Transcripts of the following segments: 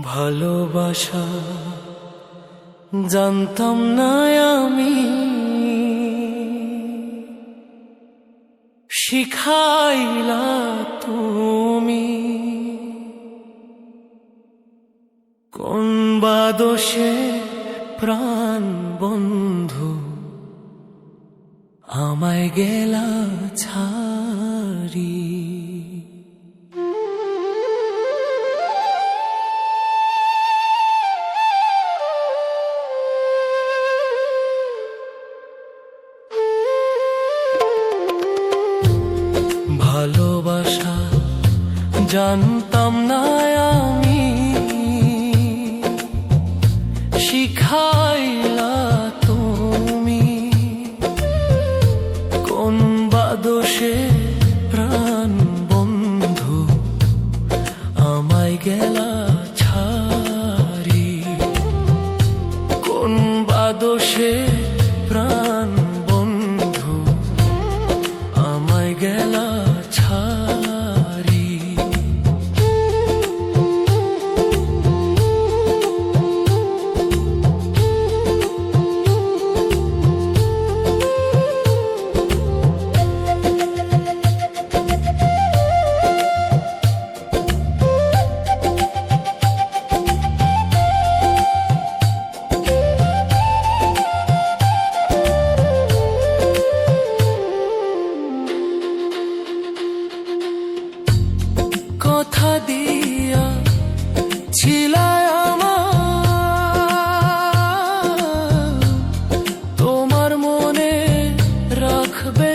ভালোবাসা জানতাম না আমি। শিখাইলা তুমি কোন বাদোষে প্রাণ বন্ধু? আমায় গেলা ছাড়ি। জানতাম না আমি। শিখাইলা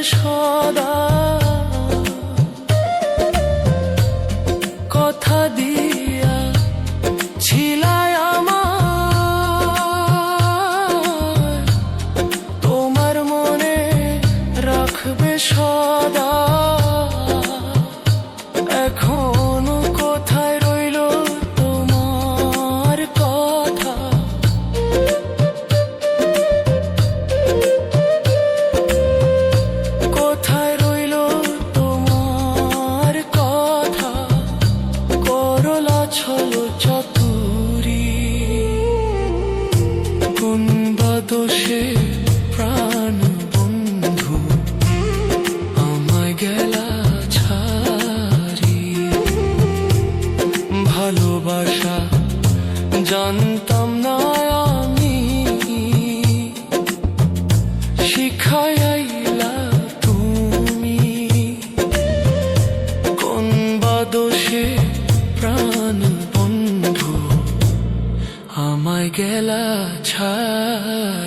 সদা। কথা দিয়া তোমার মনে রাখবে সদা। এখনও বাদোষে প্রাণ বন্ধু আমায় গেলা ছাড়ি। ভালোবাসা জানতাম না আমি শিখাইলা তুমি। কোন বাদোষে প্রাণ গেলা ছাড়ি